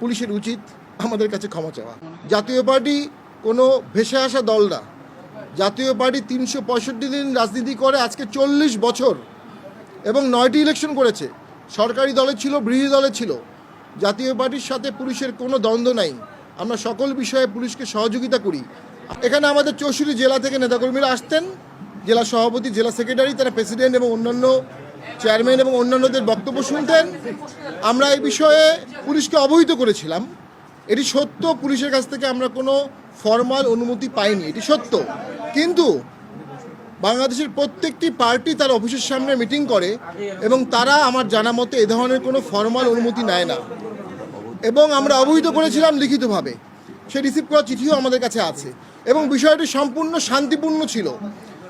পুলিশের উচিত আমাদের কাছে ক্ষমা চাওয়া। জাতীয় পার্টি কোনো ভেসে আসা দল না। জাতীয় পার্টি তিনশো পঁয়ষট্টি দিন রাজনীতি করে আজকে চল্লিশ বছর এবং নয়টি ইলেকশন করেছে। সরকারি দলে ছিল, বিরোধী দলে ছিল। জাতীয় পার্টির সাথে পুলিশের কোনো দ্বন্দ্ব নাই। আমরা সকল বিষয়ে পুলিশকে সহযোগিতা করি। এখানে আমাদের চৌষট্টি জেলা থেকে নেতাকর্মীরা আসতেন। জেলা সভাপতি, জেলা সেক্রেটারি, তারা প্রেসিডেন্ট এবং অন্যান্য চেয়ারম্যান এবং অন্যান্যদের বক্তব্য শুনতেন। আমরা এই বিষয়ে পুলিশকে অবহিত করেছিলাম, এটি সত্য, পুলিশের কাছ থেকে আমরা কোনো ফর্মাল অনুমতি পাইনি, এটি সত্য। কিন্তু বাংলাদেশের প্রত্যেকটি পার্টি তার অফিসের সামনে মিটিং করে এবং তারা আমার জানা মতে এ ধরনের কোনো ফর্মাল অনুমতি নেয় না। এবং আমরা অবহিত করেছিলাম লিখিতভাবে। সে রিসিভ করা চিঠিও আমাদের কাছে আছে। এবং বিষয়টি সম্পূর্ণ শান্তিপূর্ণ ছিল।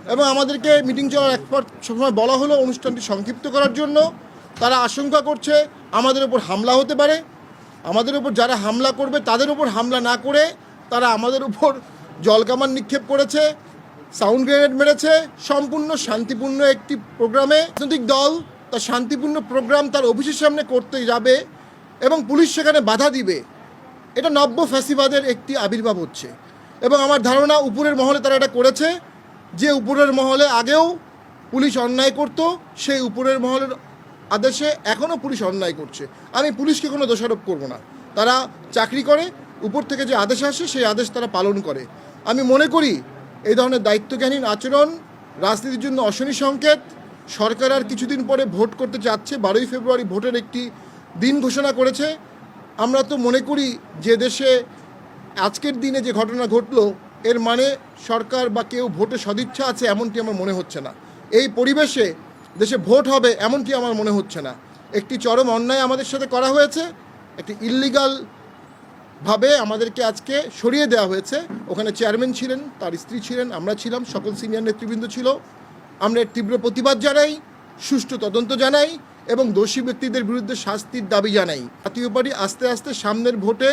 এবং আমাদেরকে মিটিং চলার এক পর সময় বলা হলো, অনুষ্ঠানটি সংক্ষিপ্ত করার জন্য। তারা আশঙ্কা করছে আমাদের উপর হামলা হতে পারে। আমাদের উপর যারা হামলা করবে, তাদের উপর হামলা না করে তারা আমাদের উপর জলকামান নিক্ষেপ করেছে, সাউন্ড গ্রেনেড মেরেছে, সম্পূর্ণ শান্তিপূর্ণ একটি প্রোগ্রামে রাজনৈতিক দল তার শান্তিপূর্ণ প্রোগ্রাম তার অফিসের সামনে করতে যাবে এবং পুলিশ সেখানে বাধা দিবে। এটা নব্য ফ্যাসিবাদের একটি আবির্ভাব হচ্ছে। এবং আমার ধারণা উপরের মহলে তারা এটা করেছে, যে উপরের মহলে আগেও পুলিশ অন্যায় করত, সেই উপরের মহলের আদেশে এখনও পুলিশ অন্যায় করছে। আমি পুলিশকে কোনো দোষারোপ করব না। তারা চাকরি করে, উপর থেকে যে আদেশ আসে, সেই আদেশ তারা পালন করে। আমি মনে করি এই ধরনের দায়িত্বজ্ঞানহীন আচরণ, রাজনীতির জন্য অশনি সংকেত, সরকার আর কিছুদিন পরে ভোট করতে চাচ্ছে বারোই ফেব্রুয়ারি ভোটের একটি দিন ঘোষণা করেছে। আমরা তো মনে করি যে দেশে আজকের দিনে যে ঘটনা ঘটলো, এর মানে সরকার বা কেউ ভোটে সদিচ্ছা আছে এমনটি আমার মনে হচ্ছে না। এই পরিবেশে দেশে ভোট হবে এমনটি আমার মনে হচ্ছে না। একটি চরম অন্যায় আমাদের সাথে করা হয়েছে, একটি ইল্লিগাল ভাবে আমাদেরকে আজকে সরিয়ে দেওয়া হয়েছে। ওখানে চেয়ারম্যান ছিলেন, তার স্ত্রী ছিলেন, আমরা ছিলাম, সকল সিনিয়র নেতৃবৃন্দ ছিল। আমরা তীব্র প্রতিবাদ জানাই, সুষ্ঠু তদন্ত জানাই এবং দোষী ব্যক্তিদের বিরুদ্ধে শাস্তির দাবি জানাই। জাতীয় পার্টি আস্তে আস্তে সামনের ভোটে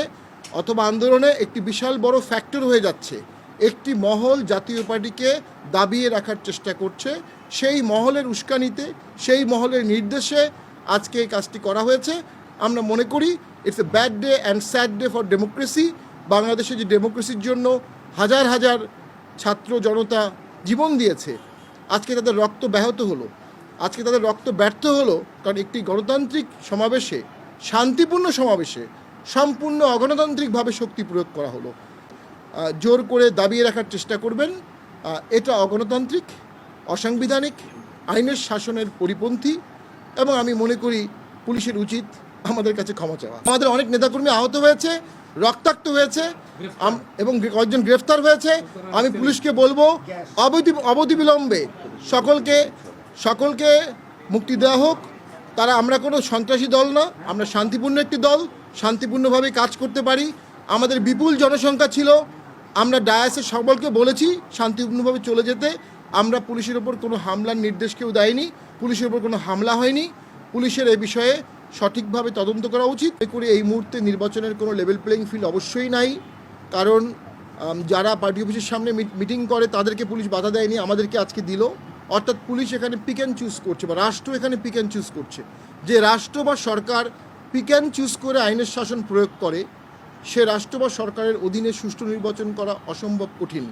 অথবা আন্দোলনে একটি বিশাল বড় ফ্যাক্টর হয়ে যাচ্ছে। একটি মহল জাতীয় পার্টিকে দাবিয়ে রাখার চেষ্টা করছে সেই মহলের উস্কানিতে, সেই মহলের নির্দেশে আজকে এই কাজটি করা হয়েছে। আমরা মনে করি it's a bad day and sad day for democracy বাংলাদেশে যে ডেমোক্রেসির জন্য হাজার হাজার ছাত্র জনতা জীবন দিয়েছে, আজকে তাদের রক্ত ব্যাহত হলো। আজকে তাদের রক্ত ব্যর্থ হলো কারণ একটি গণতান্ত্রিক সমাবেশে, শান্তিপূর্ণ সমাবেশে, সম্পূর্ণ অগণতান্ত্রিকভাবে শক্তি প্রয়োগ করা হলো। জোর করে দাবিয়ে রাখার চেষ্টা করবেন। এটা অগণতান্ত্রিক। অসাংবিধানিক, আইনের শাসনের পরিপন্থী এবং আমি মনে করি পুলিশের উচিত আমাদের কাছে ক্ষমা চাওয়া। আমাদের অনেক নেতাকর্মী আহত হয়েছে, রক্তাক্ত হয়েছে এবং কয়েকজন গ্রেফতার হয়েছে। আমি পুলিশকে বলব, অবধি অবধিবিলম্বে সকলকে সকলকে মুক্তি দেওয়া হোক। তারা আমরা কোনো সন্ত্রাসী দল না, আমরা শান্তিপূর্ণ একটি দল, শান্তিপূর্ণভাবে কাজ করতে পারি। আমাদের বিপুল জনসংখ্যা ছিল। আমরা ডায়াসের সকলকে বলেছি শান্তিপূর্ণভাবে চলে যেতে। আমরা পুলিশের ওপর কোনো হামলার নির্দেশ কেউ দেয়নি, পুলিশের ওপর কোনো হামলা হয়নি। পুলিশের এ বিষয়ে সঠিকভাবে তদন্ত করা উচিত। করি এই মুহূর্তে নির্বাচনের কোনো লেভেল প্লেইং ফিল্ড অবশ্যই নাই। কারণ যারা পার্টি অফিসের সামনে মিটিং করে, তাদেরকে পুলিশ বাধা দেয়নি, আমাদেরকে আজকে দিল। অর্থাৎ পুলিশ এখানে পিক অ্যান্ড চুজ করছে, বা রাষ্ট্র এখানে পিক অ্যান্ড চুজ করছে। যে রাষ্ট্র বা সরকার পিক অ্যান্ড চুজ করে আইনের শাসন প্রয়োগ করে, সে রাষ্ট্র বা সরকারের অধীনে সুষ্ঠু নির্বাচন করা অসম্ভব কঠিন।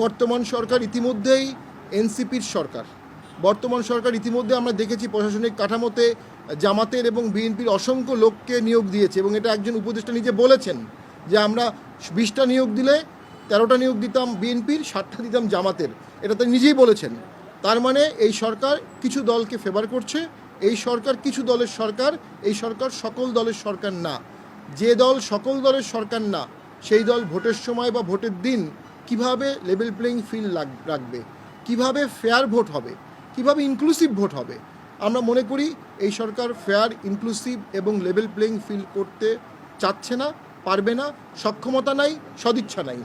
বর্তমান সরকার ইতিমধ্যেই এনসিপির সরকার। বর্তমান সরকার ইতিমধ্যে আমরা দেখেছি প্রশাসনিক কাঠামোতে জামাতের এবং বিএনপির অসংখ্য লোককে নিয়োগ দিয়েছে এবং এটা একজন উপদেষ্টা নিজে বলেছেন যে আমরা বিশটা নিয়োগ দিলে তেরোটা নিয়োগ দিতাম বিএনপির, ষাটটা দিতাম জামাতের। এটা তো নিজেই বলেছেন। তার মানে এই সরকার কিছু দলকে ফেভার করছে, এই সরকার কিছু দলের সরকার, এই সরকার সকল দলের সরকার না। যে দল সকল দলের সরকার না, সেই দল ভোটের সময় বা ভোটের দিন কীভাবে লেভেল প্লেইং ফিল্ড রাখবে? কীভাবে ফেয়ার ভোট হবে, কীভাবে ইনক্লুসিভ ভোট হবে। আমরা মনে করি এই সরকার ফেয়ার ইনক্লুসিভ এবং লেভেল প্লেইং ফিল করতে চাচ্ছে না, পারবে না, সক্ষমতা নাই, সদিচ্ছা নাই।